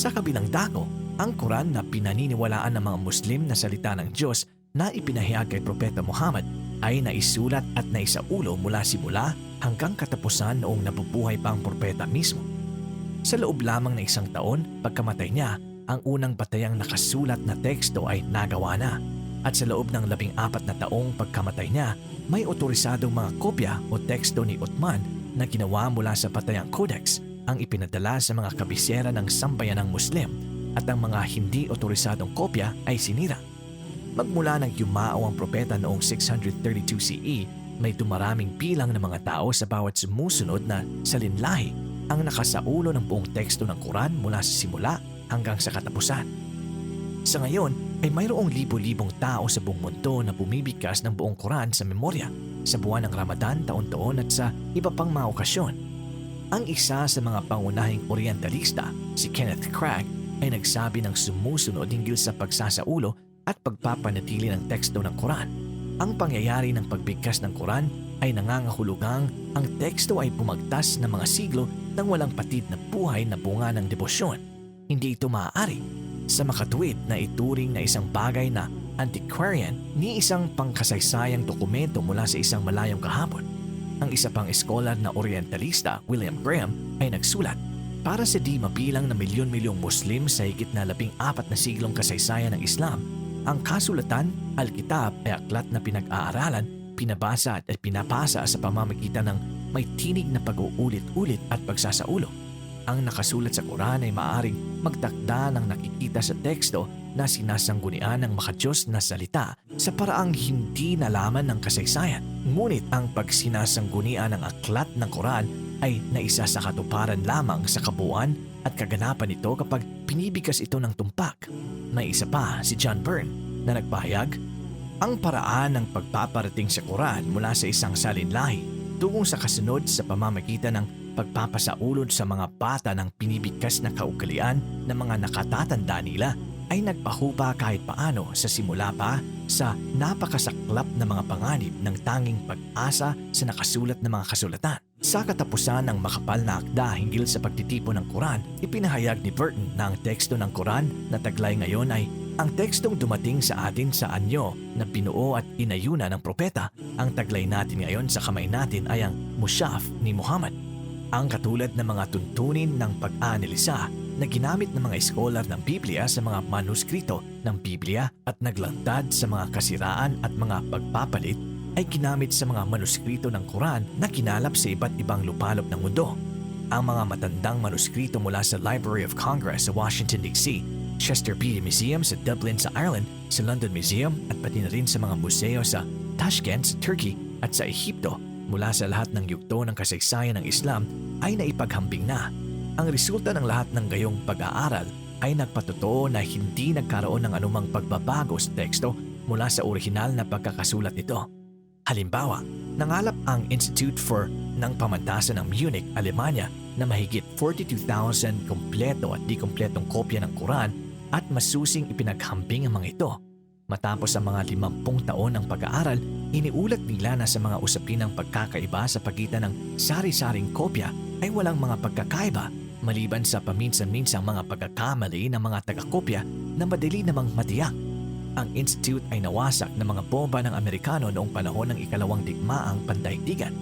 Sa kabilang dako, ang Quran na pinaniniwalaan ng mga Muslim na salita ng Diyos na ipinahayag kay Propeta Muhammad ay naisulat at naisaulo mula simula hanggang katapusan noong nabubuhay pa ang propeta mismo. Sa loob lamang ng isang taon, pagkamatay niya, ang unang batayang nakasulat na teksto ay nagawa na. At sa loob ng labing apat na taong pagkamatay niya, may otorisadong mga kopya o teksto ni Uthman na ginawa mula sa Patayang Codex ang ipinadala sa mga kabisera ng sambayan ng Muslim at ang mga hindi otorisadong kopya ay sinira. Magmula nang yumao ang propeta noong 632 CE, may dumaraming bilang ng mga tao sa bawat sumusunod na salinlahi ang nakasaulo ng buong teksto ng Quran mula sa simula hanggang sa katapusan. Sa ngayon ay mayroong libo-libong tao sa buong mundo na bumibigkas ng buong Quran sa memorya sa buwan ng Ramadan taon-taon at sa iba pang mga okasyon. Ang isa sa mga pangunahing orientalista, si Kenneth Cragg, ay nagsabi ng sumusunod hinggil sa pagsasaulo at pagpapanatili ng teksto ng Quran. Ang pangyayari ng pagbigkas ng Quran ay nangangahulugang ang teksto ay pumagtas ng mga siglo ng walang patid na buhay na bunga ng debosyon. Hindi ito maaari sa makatuwid na ituring na isang bagay na antiquarian ni isang pangkasaysayang dokumento mula sa isang malayong kahapon. Ang isa pang eskolar na orientalista, William Graham, ay nagsulat para sa di mabilang na milyon-milyong Muslim sa higit na labing apat na siglong kasaysayan ng Islam, ang kasulatan, Al-Kitab ay aklat na pinag-aaralan, pinabasa at pinapasa sa pamamagitan ng may tinig na pag-uulit-ulit at pagsasaulo. Ang nakasulat sa Quran ay maaring magtakda ng nakikita sa teksto na sinasanggunian ng makadiyos na salita sa paraang hindi nalaman ng kasaysayan. Ngunit ang pagsinasanggunian ng aklat ng Quran ay naisa sa katuparan lamang sa kabuuan at kaganapan nito kapag pinibigas ito ng tumpak. May isa pa si John Byrne na nagpahayag, ang paraan ng pagpaparating sa Quran mula sa isang salinlahi tungo sa kasunod sa pamamagitan ng pagpapasaulod sa mga bata ng pinibigkas na kaugalian ng mga nakatatanda nila ay nagpahupa kahit paano sa simula pa sa napakasaklap na mga panganib ng tanging pag-asa sa nakasulat na mga kasulatan. Sa katapusan ng makapal na akda hinggil sa pagtitipon ng Quran, ipinahayag ni Burton na ang teksto ng Quran na taglay ngayon ay ang tekstong dumating sa atin sa anyo na binuo at inayuna ng propeta. Ang taglay natin ngayon sa kamay natin ay ang Mushaf ni Muhammad. Ang katulad ng mga tuntunin ng pag-aanalisa na ginamit ng mga eskolar ng Biblia sa mga manuskrito ng Biblia at naglantad sa mga kasiraan at mga pagpapalit ay ginamit sa mga manuskrito ng Quran na kinalap sa iba't ibang lupalop ng mundo. Ang mga matandang manuskrito mula sa Library of Congress sa Washington DC, Chester Beatty Museum sa Dublin sa Ireland, sa London Museum at pati na rin sa mga museo sa Tashkent sa Turkey at sa Ehipto mula sa lahat ng yugto ng kasaysayan ng Islam ay naipaghambing na. Ang resulta ng lahat ng gayong pag-aaral ay nagpatotoo na hindi nagkaroon ng anumang pagbabago sa teksto mula sa orihinal na pagkakasulat nito. Halimbawa, nangalap ang Institute for ng Pamantasan ng Munich, Alemanya na mahigit 42,000 kompleto at di kompletong kopya ng Quran at masusing ipinaghambing ang mga ito. Matapos ang mga limampung taon ng pag-aaral, iniulat nila na sa mga usapin ng pagkakaiba sa pagitan ng sari-saring kopya ay walang mga pagkakaiba maliban sa paminsan-minsang mga pagkakamali ng mga taga-kopya na madali namang matiyak. Ang institute ay nawasak ng mga bomba ng Amerikano noong panahon ng ikalawang digmaang pandaigdigan.